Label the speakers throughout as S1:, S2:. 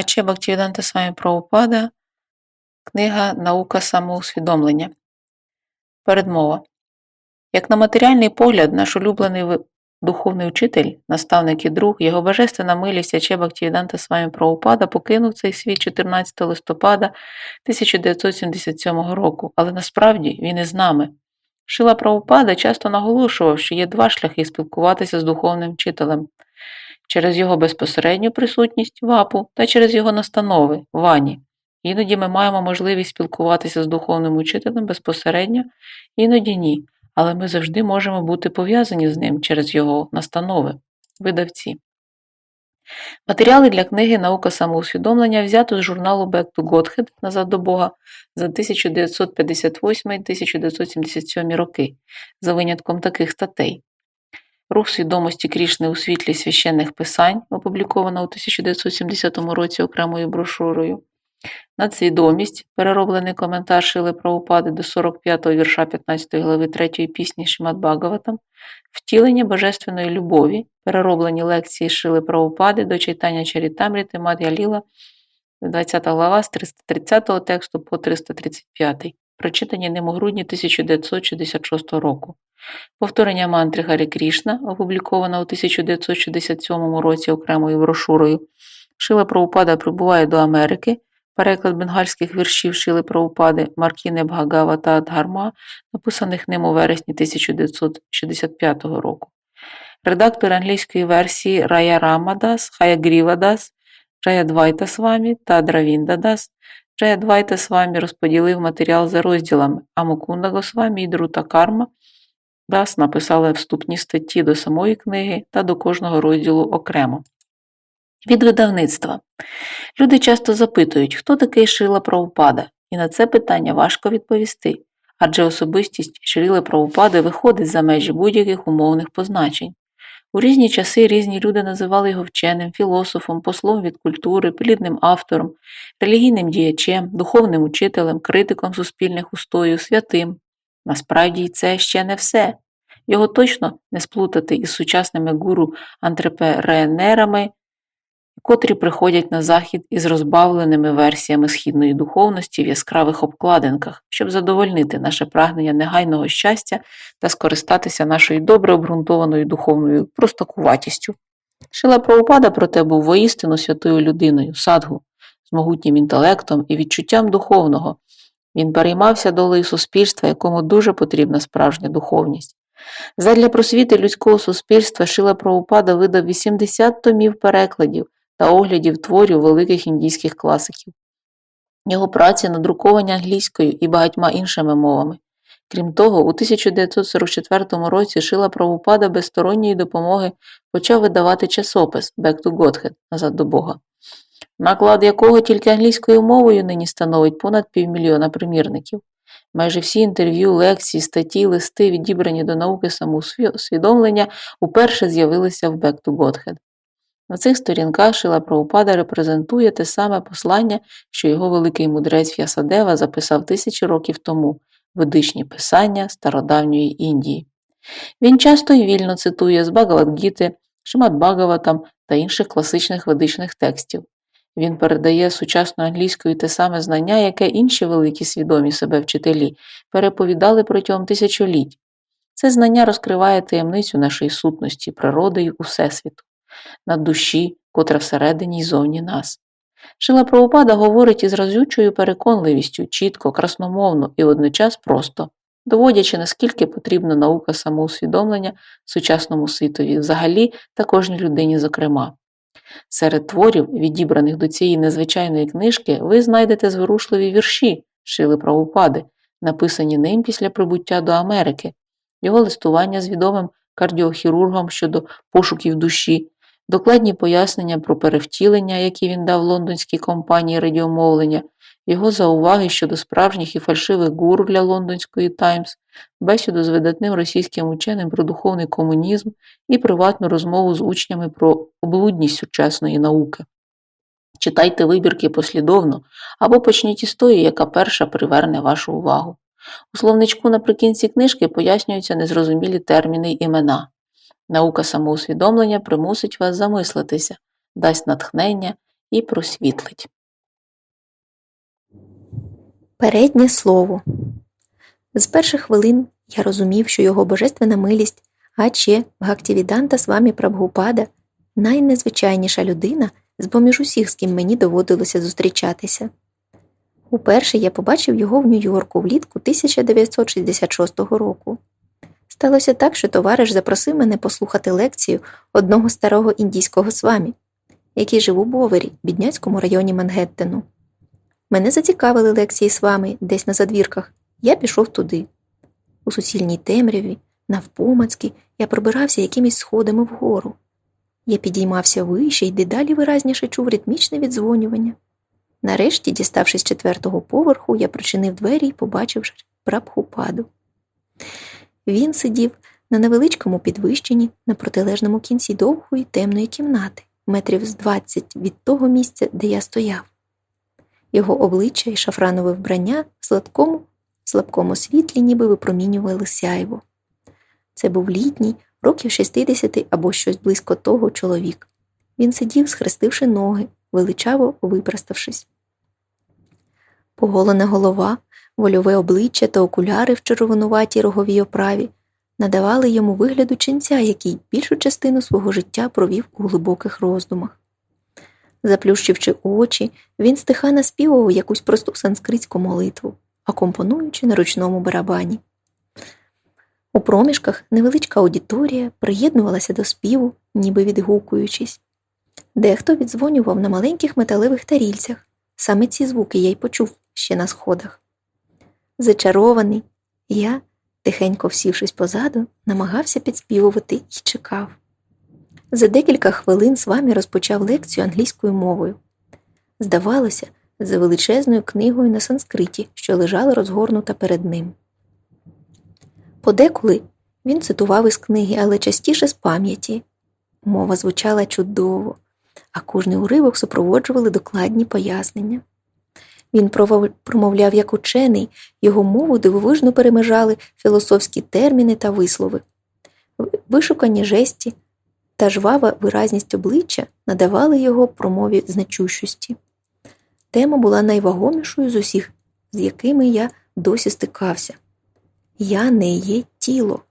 S1: Аче Бхактивіданта Свамі Прабхупада, книга Наука самоусвідомлення. Передмова. Як на матеріальний погляд, наш улюблений духовний учитель, наставник і друг, його божественна милість Аче Бхактивіданта Свамі Прабхупада покинув цей світ 14 листопада 1977 року, але насправді він із нами. Шила Прабхупада часто наголошував, що є два шляхи спілкуватися з духовним вчителем через його безпосередню присутність вапу та через його настанови вані. Іноді ми маємо можливість спілкуватися з духовним учителем безпосередньо, іноді ні, але ми завжди можемо бути пов'язані з ним через його настанови, видавці. Матеріали для книги Наука самоусвідомлення взято з журналу Back to Godhead назад до Бога за 1958-1977 роки, за винятком таких статей. Рух свідомості Крішни у світлі священних писань, опублікована у 1970 році окремою брошурою. Надсвідомість, перероблений коментар Шили Прабхупади до 45-го вірша 15 глави 3 пісні Шимат Бхагаватам, втілення божественної любові, перероблені лекції Шили Прабхупади до читання Чарітамріти Мад'я Ліла, 20 глава з 330 тексту по 335, прочитані ним у грудні 1966 року. Повторення мантри Гарі Крішна, опублікована у 1967 році окремою брошурою. Шила Прабхупада прибуває до Америки. Переклад бенгальських віршів Шили Прабхупади Маркіне Бхагава та Дгарма, написаних ним у вересні 1965 року. Редактор англійської версії Рая Рамадас, Хаягріва Дас, Джая Двайта Свамі та Дравінда Дас. Джая Двайта Свамі розподілив матеріал за розділами, а Мукунда Госвамі і Друта Карма Дас написали вступні статті до самої книги та до кожного розділу окремо. Від видавництва. Люди часто запитують, хто такий Шріла Прабхупада, і на це питання важко відповісти, адже особистість Шріли Прабхупади виходить за межі будь-яких умовних позначень. У різні часи різні люди називали його вченим, філософом, послом від культури, плідним автором, релігійним діячем, духовним учителем, критиком суспільних устоїв, святим. Насправді це ще не все. Його точно не сплутати із сучасними гуру антрепренерами, котрі приходять на захід із розбавленими версіями східної духовності в яскравих обкладинках, щоб задовольнити наше прагнення негайного щастя та скористатися нашою добре обґрунтованою духовною простакуватістю. Шила Прабхупада, проте був воістину святою людиною, садгу, з могутнім інтелектом і відчуттям духовного. Він переймався долею суспільства, якому дуже потрібна справжня духовність. Задля просвіти людського суспільства Шила Прабхупада видав 80 томів перекладів та оглядів творів великих індійських класиків. Його праці надруковані англійською і багатьма іншими мовами. Крім того, у 1944 році Шила Прабхупада без сторонньої допомоги почав видавати часопис Back to Godhead назад до Бога, наклад якого тільки англійською мовою нині становить понад півмільйона примірників. Майже всі інтерв'ю, лекції, статті, листи, відібрані до науки самоусвідомлення, уперше з'явилися в Back to Godhead. На цих сторінках Шила Прабхупада репрезентує те саме послання, що його великий мудрець В'ясадева записав тисячі років тому ведичні писання стародавньої Індії. Він часто і вільно цитує з Багавадгіти, Шимат Багаватам та інших класичних ведичних текстів. Він передає сучасною англійською те саме знання, яке інші великі свідомі себе вчителі переповідали протягом тисячоліть. Це знання розкриває таємницю нашої сутності, природи й усесвіту на душі, котра всередині й зовні нас. Шила Прабхупада говорить із разючою переконливістю, чітко, красномовно і водночас просто, доводячи, наскільки потрібна наука самоусвідомлення сучасному світові, взагалі та кожній людині, зокрема. Серед творів, відібраних до цієї незвичайної книжки, ви знайдете зворушливі вірші Шили Прабхупади, написані ним після прибуття до Америки, його листування з відомим кардіохірургом щодо пошуків душі, докладні пояснення про перевтілення, які він дав лондонській компанії радіомовлення, його зауваги щодо справжніх і фальшивих гуру для лондонської Таймс, бесіду з видатним російським ученим про духовний комунізм і приватну розмову з учнями про облудність сучасної науки. Читайте вибірки послідовно або почніть із тої, яка перша приверне вашу увагу. У словничку наприкінці книжки пояснюються незрозумілі терміни й імена. Наука самоусвідомлення примусить вас замислитися, дасть натхнення і просвітлить.
S2: Переднє слово. З перших хвилин я розумів, що його божественна милість, Аче Гактівіданта Свамі Прабгупада найнезвичайніша людина з поміж усіх, з ким мені доводилося зустрічатися. Уперше я побачив його в Нью-Йорку влітку 1966 року. Сталося так, що товариш запросив мене послухати лекцію одного старого індійського свамі, який жив у Бовері, бідняцькому районі Мангеттену. Мене зацікавили лекції свами десь на задвірках, я пішов туди. У суцільній темряві, навпомацьки, я пробирався якимись сходами вгору. Я підіймався вище і дедалі виразніше чув ритмічне віддзвонювання. Нарешті, діставшись четвертого поверху, я причинив двері і побачив прабхупаду. Він сидів на невеличкому підвищенні на протилежному кінці довгої темної кімнати, метрів з двадцять від того місця, де я стояв. Його обличчя і шафранове вбрання в сладкому, слабкому світлі ніби випромінювали сяйво. Це був літній, років 60 або щось близько того чоловік. Він сидів, схрестивши ноги, величаво випроставшись. Поголена голова, вольове обличчя та окуляри в червонуватій роговій оправі надавали йому вигляду ченця, який більшу частину свого життя провів у глибоких роздумах. Заплющивши очі, він стиха наспівував якусь просту санскритську молитву, акомпонуючи на ручному барабані. У проміжках невеличка аудиторія приєднувалася до співу, ніби відгукуючись. Дехто віддзвонював на маленьких металевих тарільцях. Саме ці звуки я й почув ще на сходах. Зачарований, я, тихенько всівшись позаду, намагався підспівувати і чекав. За декілька хвилин з вами розпочав лекцію англійською мовою. Здавалося, за величезною книгою на санскриті, що лежала розгорнута перед ним. Подеколи він цитував із книги, але частіше з пам'яті. Мова звучала чудово, а кожний уривок супроводжували докладні пояснення. Він промовляв як учений, його мову дивовижно перемежали філософські терміни та вислови, вишукані жесті та жвава виразність обличчя надавали його промові значущості. Тема була найвагомішою з усіх, з якими я досі стикався. Я не є тіло,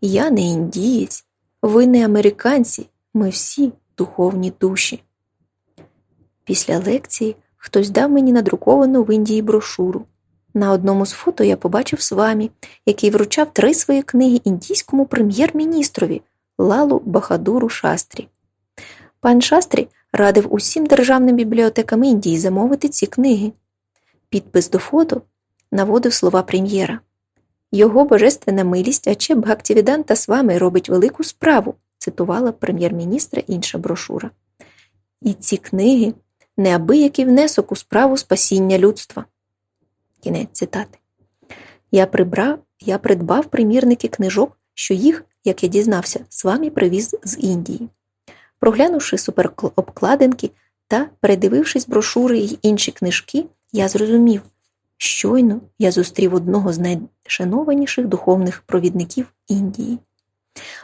S2: я не індієць, ви не американці, ми всі духовні душі. Після лекції хтось дав мені надруковану в Індії брошуру. На одному з фото я побачив свамі, який вручав три свої книги індійському прем'єр-міністрові Лалу Бахадуру Шастрі. Пан Шастрі радив усім державним бібліотекам Індії замовити ці книги. Підпис до фото наводив слова прем'єра. Його божественна милість Аче Бхактівіданта Свами робить велику справу, цитувала прем'єр-міністра інша брошура. І ці книги неабиякий внесок у справу спасіння людства. Кінець цитати. Я прибрав, я придбав примірники книжок, що їх, як я дізнався, з вами привіз з Індії. Проглянувши суперобкладинки та передивившись брошури й інші книжки, я зрозумів, щойно я зустрів одного з найшанованіших духовних провідників Індії.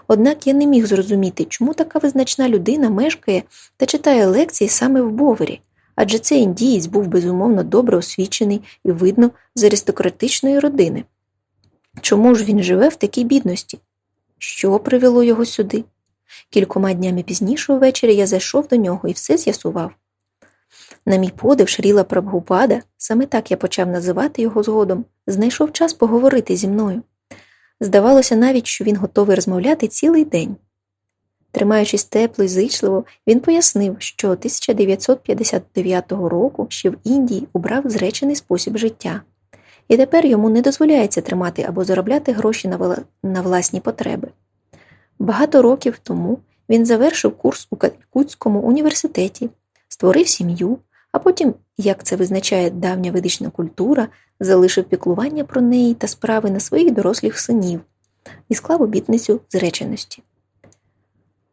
S2: Однак я не міг зрозуміти, чому така визначна людина мешкає та читає лекції саме в Бовері, адже цей індієць був безумовно добре освічений і видно з аристократичної родини. Чому ж він живе в такій бідності? Що привело його сюди? Кількома днями пізніше увечері я зайшов до нього і все з'ясував. На мій подив Шріла Прабгупада, саме так я почав називати його згодом, знайшов час поговорити зі мною. Здавалося навіть, що він готовий розмовляти цілий день. Тримаючись тепло і зичливо, він пояснив, що 1959 року ще в Індії обрав зречений спосіб життя, і тепер йому не дозволяється тримати або заробляти гроші на власні потреби. Багато років тому він завершив курс у Калькутському університеті, створив сім'ю, а потім, як це визначає давня ведична культура, залишив піклування про неї та справи на своїх дорослих синів і склав обітницю зреченості.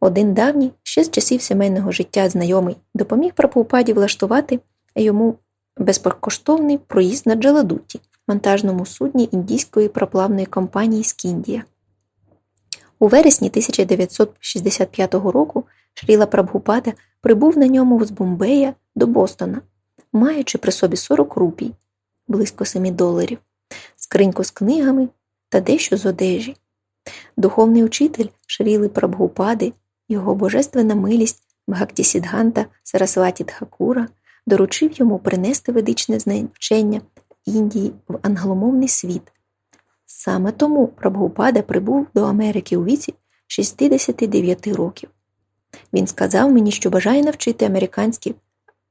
S2: Один давній, ще з часів сімейного життя знайомий, допоміг Прабхупаді влаштувати йому безкоштовний проїзд на Джаладуті, вантажному судні індійської проплавної компанії Скіндія. У вересні 1965 року Шріла Прабхупада прибув на ньому з Бомбея до Бостона, маючи при собі 40 рупій, близько 7 доларів, скриньку з книгами та дещо з одежі. Духовний учитель Шріли Прабгупади, його божественна милість Бхактісідганта Сарасваті Дхакура доручив йому принести ведичне знавчення Індії в англомовний світ. Саме тому Прабгупада прибув до Америки у віці 69 років. Він сказав мені, що бажає навчити американські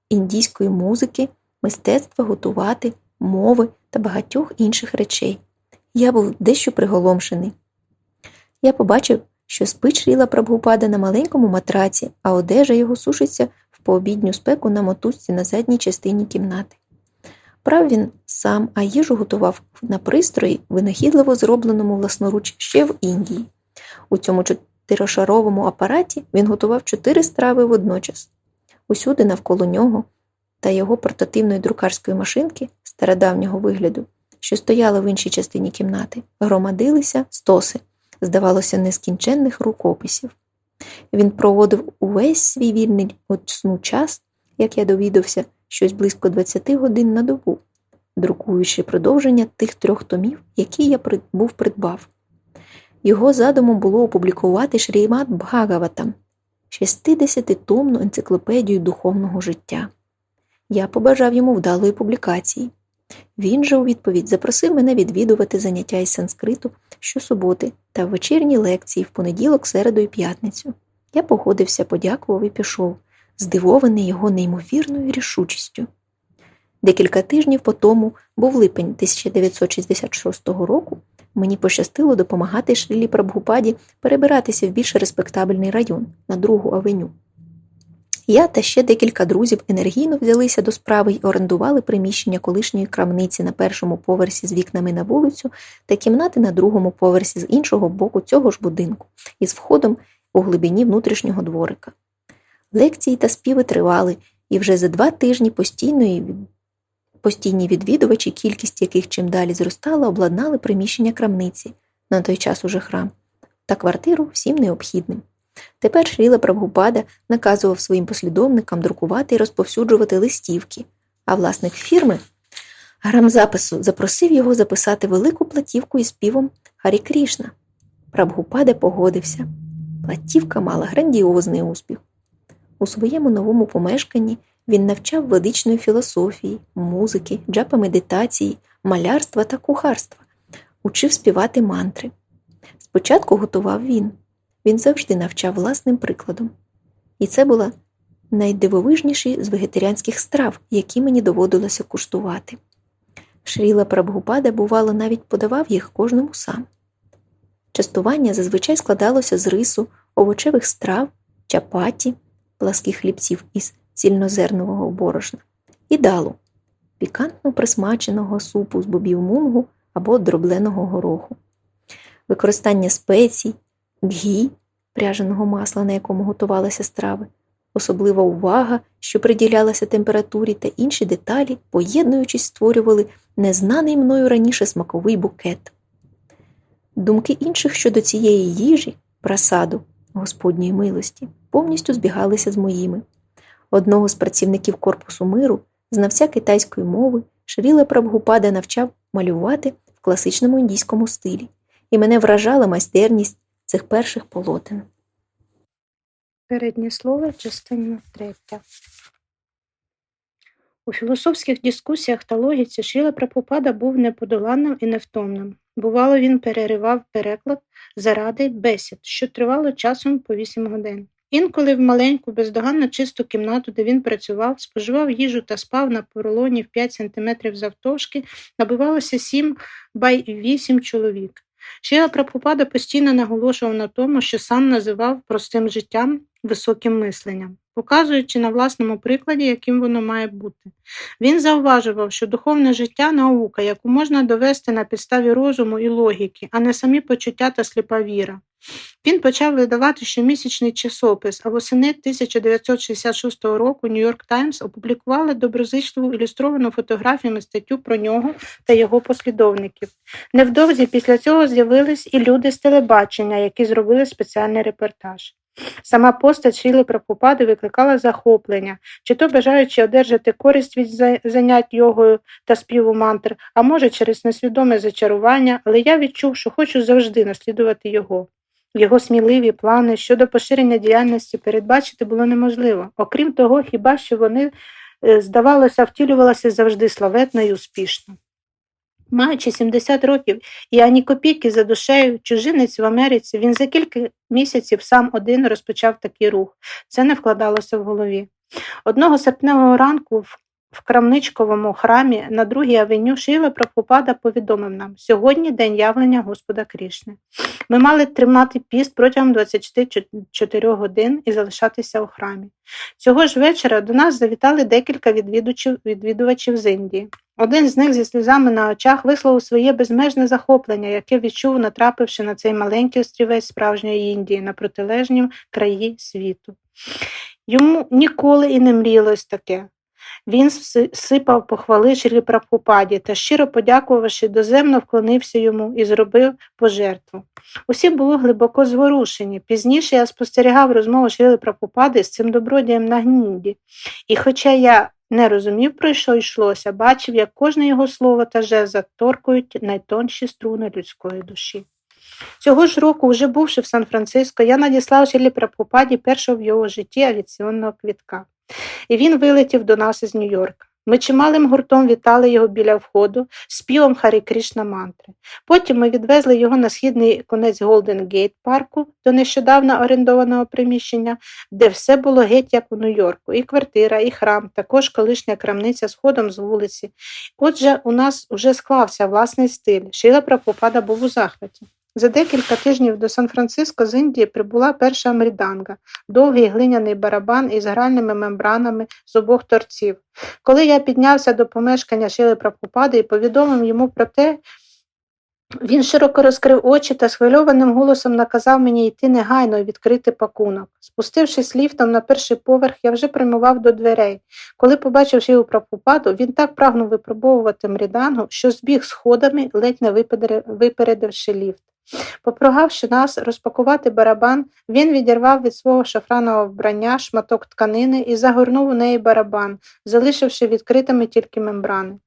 S2: індійської музики, мистецтва готувати, мови та багатьох інших речей. Я був дещо приголомшений. Я побачив, що спить Шріла Прабгупада на маленькому матраці, а одежа його сушиться в пообідню спеку на мотузці на задній частині кімнати. Прав він сам, а їжу готував на пристрої, винахідливо зробленому власноруч ще в Індії. У цьому чотирошаровому апараті він готував чотири страви водночас. Усюди навколо нього та його портативної друкарської машинки стародавнього вигляду, що стояла в іншій частині кімнати, громадилися стоси, здавалося, нескінченних рукописів. Він проводив увесь свій вільний сну час, як я довідався, щось близько 20 годин на добу, друкуючи продовження тих трьох томів, які я був придбав. Його задумом було опублікувати Шрімат Бхагаватам, 60-томну енциклопедію духовного життя. Я побажав йому вдалої публікації. Він же у відповідь запросив мене відвідувати заняття із санскриту щосуботи та вечірні лекції в понеділок, середу і п'ятницю. Я погодився, подякував і пішов, здивований його неймовірною рішучістю. Декілька тижнів по тому, був липень 1966 року, мені пощастило допомагати Шрілі Прабгупаді перебиратися в більш респектабельний район на другу авеню. Я та ще декілька друзів енергійно взялися до справи й орендували приміщення колишньої крамниці на першому поверсі з вікнами на вулицю та кімнати на другому поверсі з іншого боку цього ж будинку із входом у глибині внутрішнього дворика. Лекції та співи тривали, і вже за два тижні постійної постійні відвідувачі, кількість яких чим далі зростала, обладнали приміщення крамниці, на той час уже храм, та квартиру всім необхідним. Тепер Шріла Прабгупада наказував своїм послідовникам друкувати і розповсюджувати листівки, а власник фірми грамзапису запросив його записати велику платівку із співом Харі Крішна. Прабгупада погодився. Платівка мала грандіозний успіх. У своєму новому помешканні він навчав ведичної філософії, музики, джапа медитації, малярства та кухарства, учив співати мантри. Спочатку готував він. Він завжди навчав власним прикладом. І це була найдивовижніші з вегетаріанських страв, які мені доводилося куштувати. Шріла Прабгупада, бувало, навіть подавав їх кожному сам. Частування зазвичай складалося з рису, овочевих страв, чапаті, пласких хлібців із цільнозернового борошна і далу, пікантно присмаченого супу з бобів мунгу або дробленого гороху, використання спецій, ггі, пряженого масла, на якому готувалися страви, особлива увага, що приділялася температурі та інші деталі, поєднуючись, створювали незнаний мною раніше смаковий букет. Думки інших щодо цієї їжі, прасаду, Господньої милості, повністю збігалися з моїми. Одного з працівників корпусу миру, знавця китайської мови, Шріла Прабгупада навчав малювати в класичному індійському стилі, і мене вражала майстерність цих перших полотен.
S3: Переднє слово, частина третя. У філософських дискусіях та логіці Шріла Прабхупада був неподоланним і невтомним. Бувало, він переривав переклад заради бесід, що тривало часом по 8 годин. Інколи в маленьку, бездоганно чисту кімнату, де він працював, споживав їжу та спав на поролоні в 5 см завтовшки, набивалося 7 бай 8 чоловік. Шріла Прабхупада постійно наголошував на тому, що сам називав простим життям високим мисленням, показуючи на власному прикладі, яким воно має бути. Він зауважував, що духовне життя наука, яку можна довести на підставі розуму і логіки, а не самі почуття та сліпа віра. Він почав видавати щомісячний часопис, а восени 1966 року Нью-Йорк Таймс опублікували доброзичливу ілюстровану фотографіями статтю про нього та його послідовників. Невдовзі після цього з'явились і люди з телебачення, які зробили спеціальний репортаж. Сама постать Шріли Прабхупади викликала захоплення, чи то бажаючи одержати користь від занять йогою та співу мантр, а може через несвідоме зачарування, але я відчув, що хочу завжди наслідувати його. Його сміливі плани щодо поширення діяльності передбачити було неможливо. Окрім того, хіба що вони, е, здавалося, втілювалися завжди славетно і успішно. Маючи 70 років і ані копійки за душею, чужинець в Америці, він за кілька місяців сам один розпочав такий рух. Це не вкладалося в голові. Одного серпневого ранку в в Крамничковому храмі на другій авеню Шіла Прабхупада повідомив нам, сьогодні день явлення Господа Крішни. Ми мали тримати піст протягом 24 годин і залишатися у храмі. Цього ж вечора до нас завітали декілька відвідувачів, відвідувачів з Індії. Один з них зі сльозами на очах висловив своє безмежне захоплення, яке відчув, натрапивши на цей маленький острівець справжньої Індії на протилежнім краї світу. Йому ніколи і не мріялось таке. Він сипав похвали Шрі Прабхупаді та щиро подякувавши, доземно вклонився йому і зробив пожертву. Усі були глибоко зворушені. Пізніше я спостерігав розмову Шріли Прабхупади з цим добродієм на гнінді. І хоча я не розумів, про що йшлося, бачив, як кожне його слово та жест заторкують найтонші струни людської душі. Цього ж року, вже бувши в Сан-Франциско, я надіслав Шрілі Прабхупаді першого в його житті авіаційного квітка і він вилетів до нас із Нью-Йорка. Ми чималим гуртом вітали його біля входу співом Харі Кришна мантри. Потім ми відвезли його на східний конець Голден Гейт парку до нещодавно орендованого приміщення, де все було геть як у Нью-Йорку, і квартира, і храм, також колишня крамниця з ходом з вулиці. Отже, у нас уже склався власний стиль. Шіла Прабхупада був у захваті. За декілька тижнів до Сан-Франциско з Індії прибула перша мріданга, довгий глиняний барабан із гральними мембранами з обох торців. Коли я піднявся до помешкання Шили Прабхупади і повідомив йому про те, він широко розкрив очі та схвильованим голосом наказав мені йти негайно і відкрити пакунок. Спустившись ліфтом на перший поверх, я вже прямував до дверей. Коли побачив Шилу Прабхупаду, він так прагнув випробовувати мрідангу, що збіг сходами, ледь не випередивши ліфт. Попрогавши нас розпакувати барабан, він відірвав від свого шафранового вбрання шматок тканини і загорнув у неї барабан, залишивши відкритими тільки мембрани.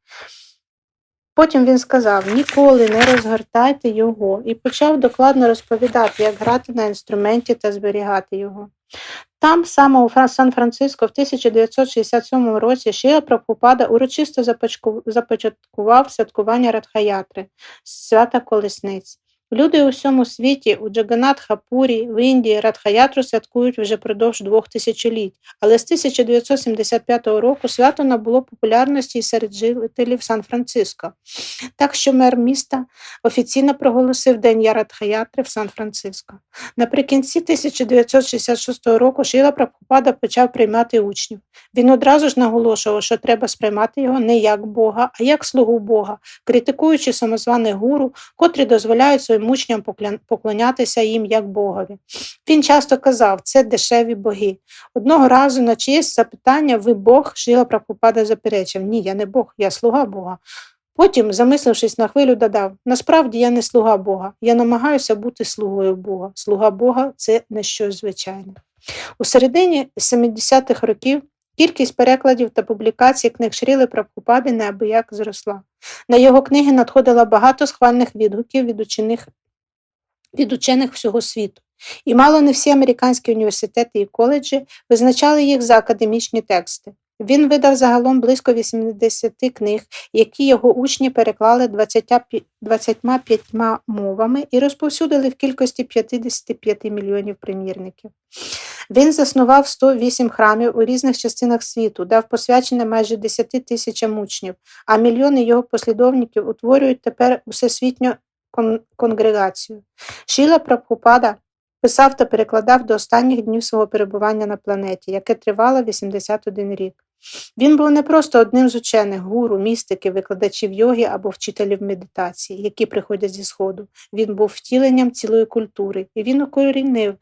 S3: Потім він сказав ніколи не розгортайте його і почав докладно розповідати, як грати на інструменті та зберігати його. Там, саме у Сан-Франциско, в 1967 році Шіла Прабхупада урочисто започаткував святкування Радхаятри, свята колесниць. Люди у всьому світі, у Джаганатхапурі, в Індії Радхаятру святкують вже продовж двох тисячоліть, але з 1975 року свято набуло популярності серед жителів Сан-Франциско. Так що мер міста офіційно проголосив День Ярадхаятри в Сан-Франциско. Наприкінці 1966 року Шіла Прабхупада почав приймати учнів. Він одразу ж наголошував, що треба сприймати його не як Бога, а як слугу Бога, критикуючи самозваних гуру, котрі дозволяють своїм учням поклонятися їм як Богові. Він часто казав, це дешеві боги. Одного разу на чиєсь запитання ви Бог, Шіла Прабхупада заперечив, ні, я не Бог, я слуга Бога. Потім, замислившись на хвилю, додав: насправді я не слуга Бога, я намагаюся бути слугою Бога. Слуга Бога це не щось звичайне. У середині 70-х років кількість перекладів та публікацій книг Шріли Прабхупади неабияк зросла. На його книги надходило багато схвальних відгуків від учених, від учених всього світу. І мало не всі американські університети і коледжі визначали їх за академічні тексти. Він видав загалом близько 80 книг, які його учні переклали 25 25 мовами і розповсюдили в кількості 55 мільйонів примірників. Він заснував 108 храмів у різних частинах світу, дав посвячення майже 10 тисячам учнів, а мільйони його послідовників утворюють тепер усесвітню кон- конгрегацію. Шіла Прабхупада писав та перекладав до останніх днів свого перебування на планеті, яке тривало 81 рік. Він був не просто одним з учених, гуру, містиків, викладачів йоги або вчителів медитації, які приходять зі Сходу. Він був втіленням цілої культури, і він укорінив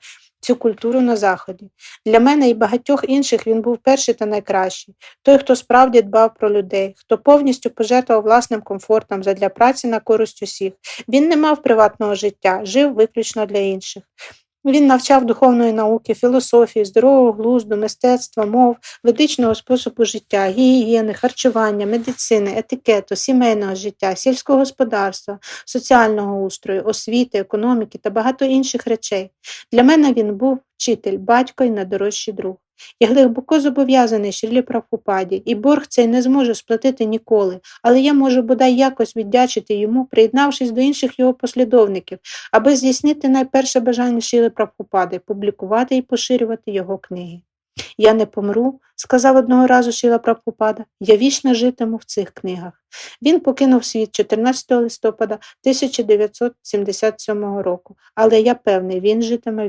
S3: цю культуру на Заході. Для мене і багатьох інших він був перший та найкращий, той, хто справді дбав про людей, хто повністю пожертвував власним комфортом задля праці на користь усіх. Він не мав приватного життя, жив виключно для інших. Він навчав духовної науки, філософії, здорового глузду, мистецтва, мов, ведичного способу життя, гігієни, харчування, медицини, етикету, сімейного життя, сільського господарства, соціального устрою, освіти, економіки та багато інших речей. Для мене він був вчитель, батько і найдорожчий друг. Я глибоко зобов'язаний Шрілі Прабхупаді, і борг цей не зможу сплатити ніколи, але я можу бодай якось віддячити йому, приєднавшись до інших його послідовників, аби здійснити найперше бажання Шріли Прабхупади – публікувати і поширювати його книги. Я не помру, сказав одного разу Шіла Прабхупада, я вічно житиму в цих книгах. Він покинув світ 14 листопада 1977 року, але я певний, він житиме